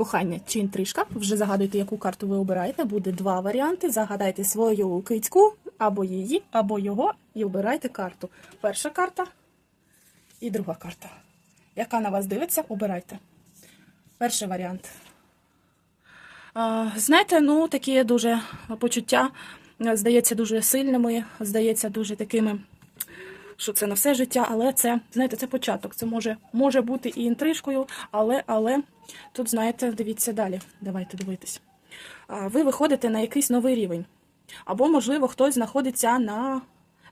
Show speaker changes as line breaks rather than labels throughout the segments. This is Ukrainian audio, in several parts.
Кохання чи інтрижка. Вже загадуйте, яку карту ви обираєте. Буде два варіанти. Загадайте свою кицьку, або її, або його, і обирайте карту. Перша карта і друга карта. Яка на вас дивиться, обирайте. Перший варіант. Знаєте, ну такі дуже почуття, здається, дуже сильними, здається, дуже такими що це на все життя, але це, знаєте, це початок. Це може, може бути і інтрижкою, але, але тут, знаєте, дивіться далі. Давайте дивитись. Ви виходите на якийсь новий рівень. Або, можливо, хтось знаходиться на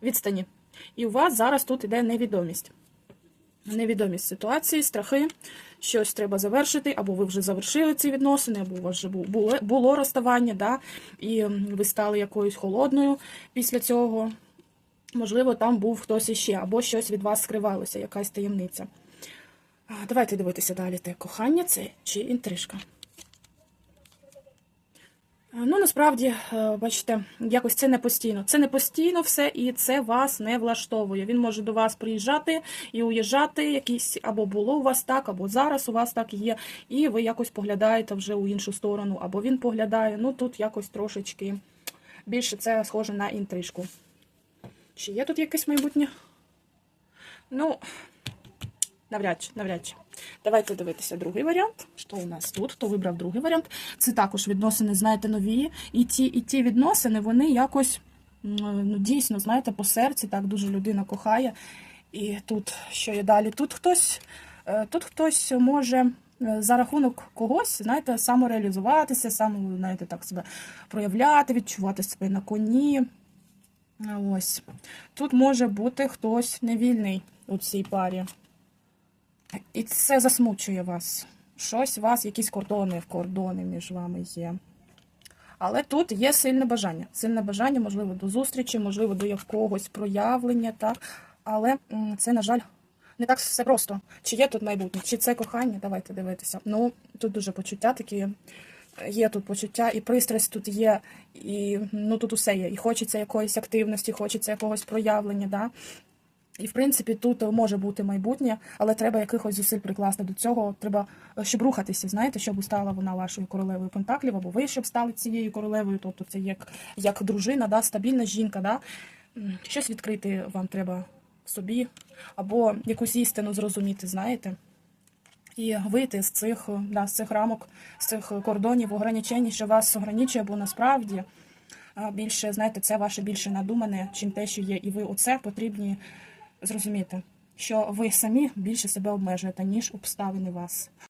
відстані. І у вас зараз тут іде невідомість. Невідомість ситуації, страхи, щось треба завершити, або ви вже завершили ці відносини, або у вас вже було, було розставання, да, і ви стали якоюсь холодною після цього. Можливо, там був хтось іще, або щось від вас скривалося, якась таємниця. Давайте дивитися далі. Те кохання це чи інтрижка. Ну, насправді, е, бачите, якось це не постійно. Це не постійно все, і це вас не влаштовує. Він може до вас приїжджати і уїжджати, якісь або було у вас так, або зараз у вас так є, і ви якось поглядаєте вже у іншу сторону, або він поглядає. Ну тут якось трошечки більше це схоже на інтрижку. Чи є тут якесь майбутнє? Ну, навряд чи, навряд чи. Давайте дивитися другий варіант. Що у нас тут? Хто вибрав другий варіант? Це також відносини, знаєте, нові. І ті, і ті відносини, вони якось ну, дійсно, знаєте, по серці так дуже людина кохає. І тут, що є далі? Тут хтось, е, тут хтось може е, за рахунок когось, знаєте, самореалізуватися, саме, знаєте, так себе проявляти, відчувати себе на коні. Ось. Тут може бути хтось невільний у цій парі. І це засмучує вас. Щось у вас, якісь кордони, кордони між вами є. Але тут є сильне бажання. Сильне бажання, можливо, до зустрічі, можливо, до якогось проявлення, так. Але це, на жаль, не так все просто. Чи є тут майбутнє, чи це кохання? Давайте дивитися. Ну, тут дуже почуття такі. Є тут почуття, і пристрасть тут є, і ну тут усе є. І хочеться якоїсь активності, хочеться якогось проявлення. Да? І в принципі тут може бути майбутнє, але треба якихось зусиль прикласти до цього. Треба, е, щоб рухатися, знаєте, щоб стала вона вашою королевою пентаклів, або ви щоб стали цією королевою. Тобто це як, як дружина, да, стабільна жінка. Да? Щось відкрити вам треба собі, або якусь істину зрозуміти, знаєте. І вийти з цих, е, да, з цих рамок, з цих кордонів, ограничень, що вас ограничує, бо насправді більше, знаєте, це ваше більше надумане, чим те, що є. І ви оце потрібні зрозуміти, що ви самі більше себе обмежуєте, ніж обставини вас.